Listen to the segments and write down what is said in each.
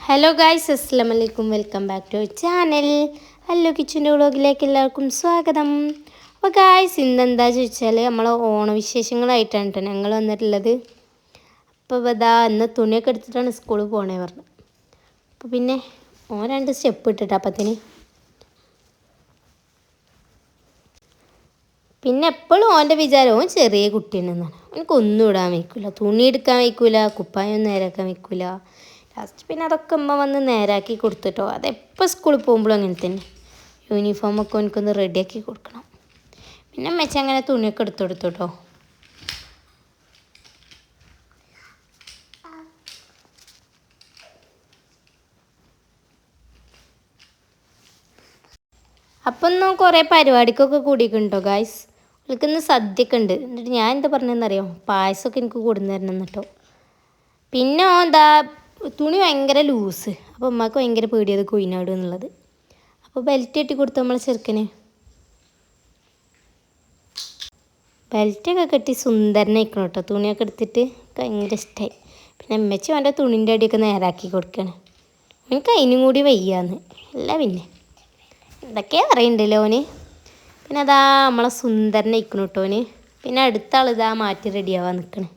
Hello guys അസ്സാം വലൈക്കും welcome back to channel hello കിച്ചന്റെ വ്ളോഗിലേക്ക് എല്ലാവർക്കും സ്വാഗതം. അപ്പോൾ ഗായ്സ് ഇന്നെന്താ ചോദിച്ചാൽ നമ്മൾ ഓണവിശേഷങ്ങളായിട്ടാണ് കേട്ടോ ഞങ്ങൾ വന്നിട്ടുള്ളത്. അപ്പോൾ ഇതാ ഇന്ന് തുണിയൊക്കെ എടുത്തിട്ടാണ് സ്കൂളിൽ പോകണേ പറഞ്ഞു. അപ്പോൾ പിന്നെ ഓൻ രണ്ട് സ്റ്റെപ്പ് ഇട്ടിട്ട് അപ്പത്തിന് പിന്നെ എപ്പോഴും ഓന്റെ വിചാരം ഓൻ ചെറിയ കുട്ടിയാണെന്നാണ് എനിക്കൊന്നും ഇടാൻ വയ്ക്കില്ല തുണി എടുക്കാൻ വയ്ക്കില്ല കുപ്പായം നേരാക്കാൻ വയ്ക്കില്ല ലാസ്റ്റ് പിന്നെ അതൊക്കെ ഉമ്മ വന്ന് നേരാക്കി കൊടുത്തിട്ടോ. അതെപ്പോൾ സ്കൂളിൽ പോകുമ്പോഴും അങ്ങനെ തന്നെ. യൂണിഫോമൊക്കെ എനിക്കൊന്ന് റെഡിയാക്കി കൊടുക്കണം. പിന്നെ മെച്ച അങ്ങനെ തുണിയൊക്കെ എടുത്തു കൊടുത്തു കേട്ടോ അപ്പം ഒന്നും കുറേ പരിപാടിക്കൊക്കെ കൂടിയിട്ടുണ്ടോ ഗായ്സ് അവൾക്ക് ഇന്ന് സദ്യയൊക്കെ ഉണ്ട്. എന്നിട്ട് ഞാൻ എന്താ പറഞ്ഞതെന്നറിയോ? പായസമൊക്കെ എനിക്ക് കൊടുന്നു തരണം എന്നിട്ടോ പിന്നെ എന്താ തുണി ഭയങ്കര ലൂസ്. അപ്പോൾ ഉമ്മക്ക് ഭയങ്കര പേടിയത് കുയിനാട് എന്നുള്ളത്. അപ്പോൾ ബെൽറ്റ് കെട്ടി കൊടുത്തു നമ്മളെ ചെറുക്കന്? ബെൽറ്റൊക്കെ കെട്ടി സുന്ദരനായിക്കണം കേട്ടോ തുണിയൊക്കെ എടുത്തിട്ട് ഭയങ്കര ഇഷ്ടമായി പിന്നെ അമ്മച്ചി അവന്റെ തുണിന്റെ അടിയൊക്കെ നേരാക്കി കൊടുക്കണം. എനിക്ക് അതിനും കൂടി വയ്യാന്ന്. അല്ല പിന്നെ. എന്തൊക്കെയാ അറിയണ്ടല്ലോ ഓന്? പിന്നെ അതാ നമ്മളെ സുന്ദരനായിക്കണം കേട്ടോ ഓന്. പിന്നെ അടുത്ത ആൾ ഇതാ മാറ്റി റെഡിയാവാൻ നിൽക്കണേ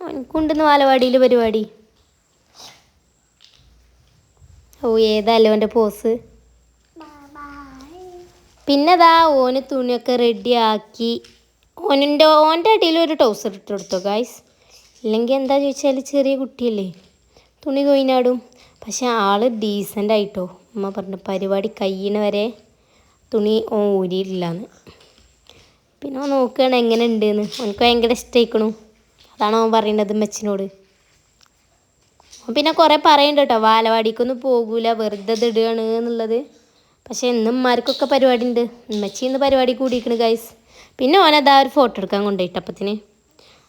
ഓനക്കുണ്ടെന്ന് വാലവാടിയിൽ പരിപാടി? ഓ ഏതായാലും എന്റെ പോസ് പിന്നെ അതാ ഓന് തുണിയൊക്കെ റെഡിയാക്കി ഓനിന്റെ ഓന്റെ അടിയിൽ ഒരു ടൗസർ ഇട്ട് കൊടുത്തു ഗായ്സ് ഇല്ലെങ്കിൽ എന്താ ചോദിച്ചാൽ ചെറിയ കുട്ടിയല്ലേ. തുണി കൊയിനാടും പക്ഷെ ആൾ ഡീസന്റ് ആയിട്ടോ. അമ്മ പറഞ്ഞു പരിപാടി കഴിയണ വരെ തുണി ഓ ഊരിയിട്ടില്ലാന്ന്. പിന്നെ ഓൻ നോക്കുകയാണ് എങ്ങനെ ഉണ്ടെന്ന്. ഓനക്ക് ഭയങ്കര ഇഷ്ടമായിക്കണു അതാണ് അവൻ പറയുന്നത് മെച്ചിനോട് ഓൻ പിന്നെ കുറേ പറയുന്നുണ്ട് കേട്ടോ ബാലവാടിക്കൊന്നും പോകൂല വെറുതെ ഇടുകയാണ് എന്നുള്ളത്. പക്ഷേ ഇന്ന് ഉമ്മാർക്കൊക്കെ പരിപാടി ഉണ്ട് ഉമ്മച്ചി ഇന്ന് പരിപാടി കൂടിയിരിക്കണ് ഗൈസ് പിന്നെ ഓനതാ ഒരു ഫോട്ടോ എടുക്കാൻ കൊണ്ടുപോയിട്ടപ്പത്തിന്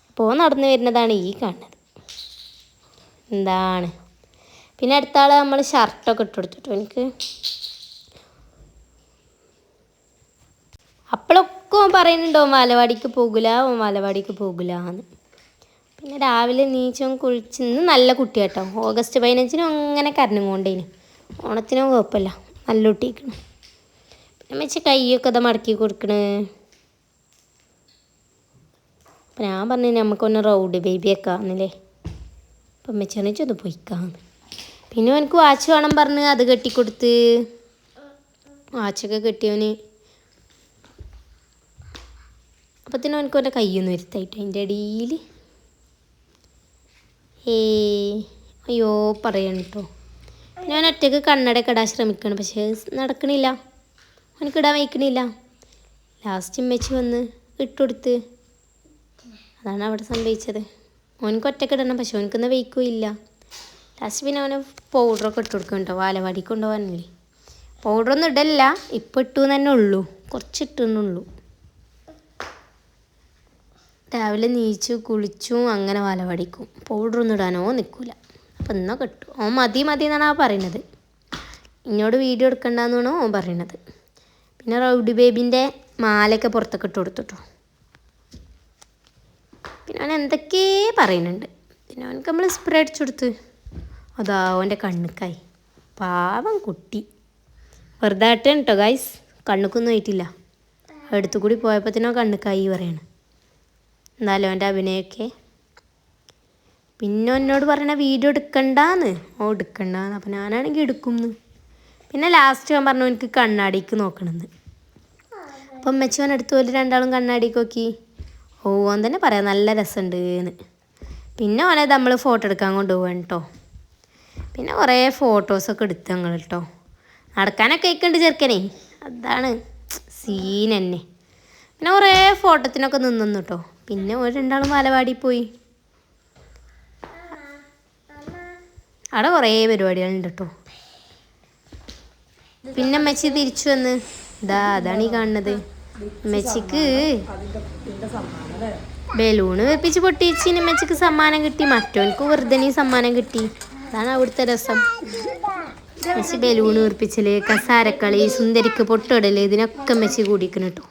അപ്പോൾ നടന്നു വരുന്നതാണ് ഈ കാണുന്നത്. എന്താണ്? പിന്നെ അടുത്ത ആൾ നമ്മൾ ഷർട്ടൊക്കെ ഇട്ട് കൊടുത്തിട്ടു എനിക്ക് അപ്പോഴൊക്കെ ഓൻ പറയുന്നുണ്ടോ ബാലവാടിക്ക് പോകില്ല ഓൻ മാലവാടിക്ക് പോകില്ല എന്ന്. പിന്നെ രാവിലെ നീച്ചും കുളിച്ച് നല്ല നല്ല കുട്ടിയാട്ടോ. ഓഗസ്റ്റ് പതിനഞ്ചിനും അങ്ങനെ കരഞ്ഞും കൊണ്ടേന്. ഓണത്തിനും കുഴപ്പമില്ല. നല്ല കുട്ടിയിരിക്കണം പിന്നെ വെച്ച് കൈയൊക്കെ ഇതാ മടക്കി കൊടുക്കണ്. അപ്പം ഞാൻ പറഞ്ഞു നമുക്കൊന്ന് റൗഡ് ബേബിയൊക്കെ ആണെന്നില്ലേ അപ്പം മെച്ചാന്ന് വെച്ചാൽ ഒന്ന് പൊയ്ക്കാന്ന്. പിന്നെ എനിക്ക് വാച്ച് വേണം പറഞ്ഞ് അത് കെട്ടിക്കൊടുത്ത്. വാച്ചൊക്കെ കെട്ടിയവന്. അപ്പത്തിനും എനിക്ക് കയ്യൊന്ന് വരുത്തായിട്ട് അതിന്റെ ഇടയിൽ ഏ അയ്യോ പറയണം കേട്ടോ ഞാൻ ഒറ്റയ്ക്ക് കണ്ണടയൊക്കെ ഇടാൻ ശ്രമിക്കണം പക്ഷേ നടക്കണില്ല. അവനക്ക് ഇടാൻ വയ്ക്കണില്ല. ലാസ്റ്റ് ഉമ്മച്ചി വന്ന് ഇട്ടുകൊടുത്ത്. അതാണ് അവിടെ സംഭവിച്ചത്. ഓനക്ക് ഒറ്റയ്ക്ക് ഇടണം പക്ഷെ അവനക്കൊന്ന് വയ്ക്കും ഇല്ല. ലാസ്റ്റ് പിന്നെ അവനെ പൗഡറൊക്കെ ഇട്ട് കൊടുക്കും കേട്ടോ വാലവാടിക്ക് കൊണ്ടുപോകാനല്ലേ പൗഡറൊന്നും ഇടല്ല ഇപ്പം ഇട്ടു തന്നെ ഉള്ളൂ. കുറച്ച് ഇട്ടുന്നുള്ളൂ. രാവിലെ നീച്ചു കുളിച്ചും അങ്ങനെ വല പഠിക്കും പൗഡറൊന്നും ഇടാനോ നിൽക്കില്ല അപ്പം എന്നാ കിട്ടും. ഓൻ മതി മതി എന്നാണ് ആ പറയുന്നത് ഇന്നോട് വീഡിയോ എടുക്കണ്ടെന്നാണ് ഓൻ പറയണത്. പിന്നെ റൗഡി ബേബിന്റെ മാലയൊക്കെ പുറത്തൊക്കെ ഇട്ട് കൊടുത്തിട്ടോ. പിന്നെ അവൻ എന്തൊക്കെയേ പറയുന്നുണ്ട് പിന്നെ അവനക്ക് നമ്മൾ സ്പ്രേ അടിച്ചു കൊടുത്ത്. അതാ അവന്റെ കണ്ണുക്കായി. പാവം കുട്ടി. വെറുതെ ആട്ടാണ് കേട്ടോ ഗൈസ് കണ്ണുക്കൊന്നും ആയിട്ടില്ല. അടുത്തു കൂടി തന്നെ കണ്ണുക്കായി പറയണം. എന്നാലും അവന്റെ അഭിനയമൊക്കെ പിന്നെ എന്നോട് പറയണ വീഡിയോ എടുക്കണ്ടാന്ന്. ഓ എടുക്കണ്ടാന്ന്. അപ്പം ഞാനാണെങ്കിൽ എടുക്കുമെന്ന് പിന്നെ ലാസ്റ്റ് ഞാൻ പറഞ്ഞു എനിക്ക് കണ്ണാടിക്ക് നോക്കണമെന്ന് അപ്പം അമ്മച്ചോൻ അടുത്ത് പോലെ രണ്ടാളും കണ്ണാടിക്ക് നോക്കി. ഓ ഓൻ തന്നെ പറയാം നല്ല രസമുണ്ട് എന്ന് പിന്നെ ഓനെ നമ്മൾ ഫോട്ടോ എടുക്കാൻ കൊണ്ടുപോകാൻ കേട്ടോ പിന്നെ കുറേ ഫോട്ടോസൊക്കെ എടുത്ത് ഞങ്ങൾ കേട്ടോ നടക്കാനൊക്കെ അയക്കുന്നുണ്ട് ചെറുക്കനെ. അതാണ് സീൻ തന്നെ പിന്നെ കുറേ ഫോട്ടോത്തിനൊക്കെ നിന്നു കേട്ടോ പിന്നെ ഒരു രണ്ടാളും വാലവാടി പോയി അവിടെ കുറേ പരിപാടികളുണ്ട് കേട്ടോ പിന്നെ മെച്ചി തിരിച്ചു വന്ന്. ഇതാ അതാണ് ഈ കാണുന്നത്. മെച്ചിക്ക് ബലൂണ് വെപ്പിച്ച് പൊട്ടിച്ചിന് മെച്ചിക്ക് സമ്മാനം കിട്ടി. മറ്റോൾക്ക് വെറുതെ സമ്മാനം കിട്ടി. അതാണ് അവിടുത്തെ രസം. മെച്ചി ബലൂണ് വീർപ്പിച്ചൽ കസാരക്കളി സുന്ദരിക്ക് പൊട്ടിടൽ ഇതിനൊക്കെ മെച്ചി കൂടിക്കണം കേട്ടോ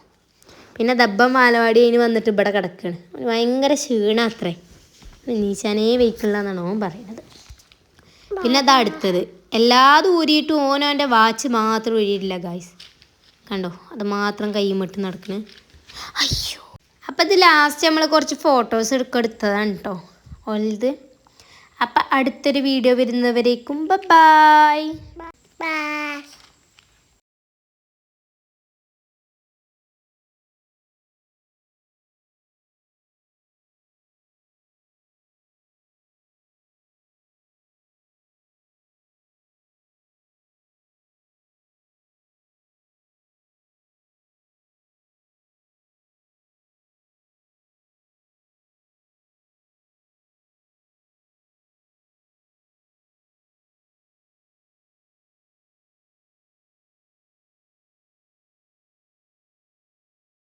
പിന്നെ ദബ്ബ മാലവാടി അതിന് വന്നിട്ട് ഇവിടെ കിടക്കുകയാണ് ഭയങ്കര ക്ഷീണം അത്രേ. നീച്ചാനേ വെയ്ക്കില്ല എന്നാണ് ഓൻ പറയുന്നത് പിന്നെ അതാ അടുത്തത്. എല്ലാതും ഓൻ ഓനോന്റെ വാച്ച് മാത്രം ഊരിയിട്ടില്ല ഗായ്സ് കണ്ടോ? അത് മാത്രം കൈമിട്ട് നടക്കണ്. അയ്യോ. അപ്പം ഇത് ലാസ്റ്റ് നമ്മൾ കുറച്ച് ഫോട്ടോസ് എടുക്കെടുത്തതാണ് കേട്ടോ ഓലത് അപ്പം അടുത്തൊരു വീഡിയോ വരുന്നവരേക്കും ബൈ ബൈ